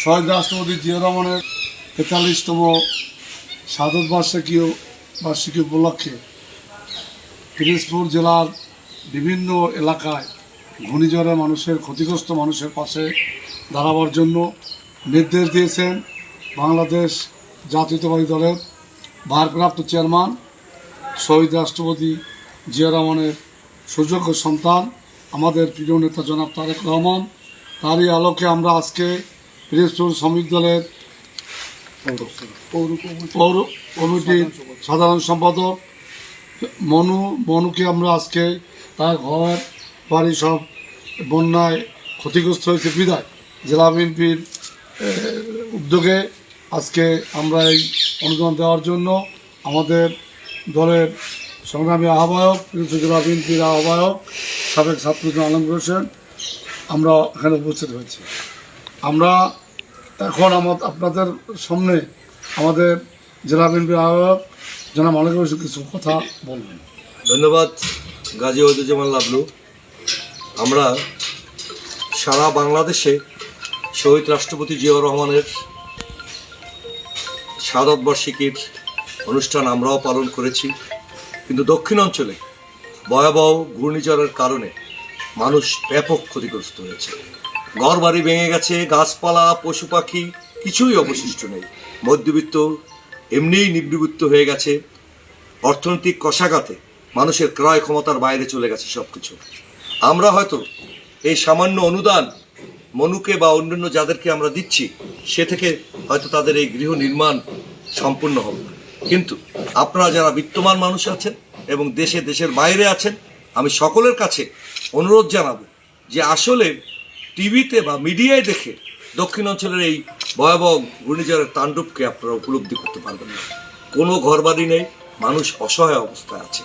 শহীদ রাষ্ট্রপতি জিয়া রহমানের তেতাল্লিশতম সাধক বার্ষিকী বার্ষিকী উপলক্ষে পিরোজপুর জেলার বিভিন্ন এলাকায় ঘূর্ণিঝড়ে মানুষের ক্ষতিগ্রস্ত মানুষের পাশে দাঁড়াবার জন্য নির্দেশ দিয়েছেন বাংলাদেশ জাতীয়তাবাদী দলের ভারপ্রাপ্ত চেয়ারম্যান শহীদ রাষ্ট্রপতি জিয়া রহমানের সুযোগ্য সন্তান আমাদের প্রিয় নেতা জনাব তারেক রহমান। তারই আলোকে আমরা আজকে পিরোজপুর শ্রমিক দলের পৌর কমিটির সাধারণ সম্পাদক মনু, মনুকে আমরা আজকে তার ঘর, বাড়ি সব বন্যায় ক্ষতিগ্রস্ত হয়েছে। বিদায়। জেলা বিএনপির উদ্যোগে আজকে আমরা এই অনুদান দেওয়ার জন্য আমাদের দলের সংগ্রামী আহ্বায়ক জেলা বিএনপির আহ্বায়ক, সাবেক ছাত্রজন আলমগীর হোসেন, আমরা এখানে উপস্থিত হয়েছি। আমরা এখন আমাদের আপনাদের সামনে আমাদের জেলা বিএনপির আহ্বায়ক জনাব হোসেন কিছু কথা বলবেন। ধন্যবাদ, গাজী ওদুজ্জামান লাবলু। আমরা সারা বাংলাদেশে শহীদ রাষ্ট্রপতি জিয়াউর রহমানের শাদতবার্ষিকীর অনুষ্ঠান আমরাও পালন করেছি। কিন্তু দক্ষিণ অঞ্চলে ভয়াবহ ঘূর্ণিঝড়ের কারণে মানুষ ব্যাপক ক্ষতিগ্রস্ত হয়েছে। ঘর বাড়ি ভেঙে গেছে, গাছপালা, পশু পাখি, কিছুই অবশিষ্ট নেই। মধ্যবিত্ত এমনিই নিবৃত্ত হয়ে গেছে। অর্থনৈতিক কষাঘাতে মানুষের ক্রয় ক্ষমতার বাইরে চলে গেছে সব কিছু আমরা হয়তো এই সামান্য অনুদান মনুকে বা অন্যান্য যাদেরকে আমরা দিচ্ছি, সে থেকে হয়তো তাদের এই গৃহ নির্মাণ সম্পূর্ণ হবে কিন্তু আপনারা যারা বিত্তমান মানুষ আছেন এবং দেশে দেশের বাইরে আছেন, আমি সকলের কাছে অনুরোধ জানাব যে আসলে টিভিতে বা মিডিয়ায় দেখে দক্ষিণ অঞ্চলের এই ভয়াবহ ঘূর্ণিঝড়ের তাণ্ডবকে আপনারা উপলব্ধি করতে পারবেন না। কোনো ঘরবাড়ি নেই, মানুষ অসহায় অবস্থায় আছে।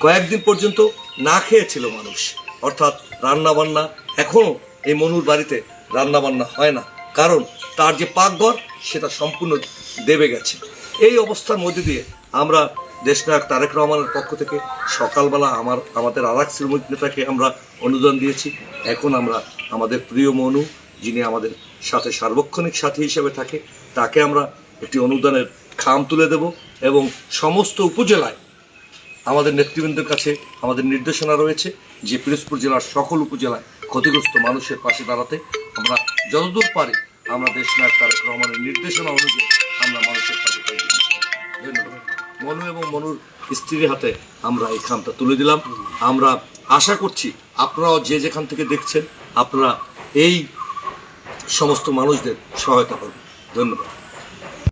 কয়েকদিন পর্যন্ত না খেয়েছিল মানুষ। অর্থাৎ রান্নাবান্না এখনও এই মনুর বাড়িতে রান্নাবান্না হয় না। কারণ তার যে পাকঘর, সেটা সম্পূর্ণ দেবে গেছে। এই অবস্থার মধ্যে দিয়ে আমরা দেশনায়ক তারেক রহমানের পক্ষ থেকে সকালবেলা আমার, আমাদের আর এক শ্রমিক নেতাকে আমরা অনুদান দিয়েছি। এখন আমরা আমাদের প্রিয় মনু, যিনি আমাদের সাথে সার্বক্ষণিক সাথী হিসেবে থাকে, তাকে আমরা একটি অনুদানের খাম তুলে দেব এবং সমস্ত উপজেলায় আমাদের নেতৃবৃন্দের কাছে আমাদের নির্দেশনা রয়েছে যে পিরোজপুর জেলার সকল উপজেলায় ক্ষতিগ্রস্ত মানুষের পাশে দাঁড়াতে আমরা যতদূর পারি আমরা দেশনায়ক তারেক রহমানের নির্দেশনা অনুযায়ী আমরা মানুষের পাশে ধন্যবাদ। মনু এবং মনুর স্ত্রীর হাতে আমরা এই খামটা তুলে দিলাম। আমরা আশা করছি আপনারাও যে যেখান থেকে দেখছেন, আপনারা এই সমস্ত মানুষদের সহায়তা করবেন। ধন্যবাদ।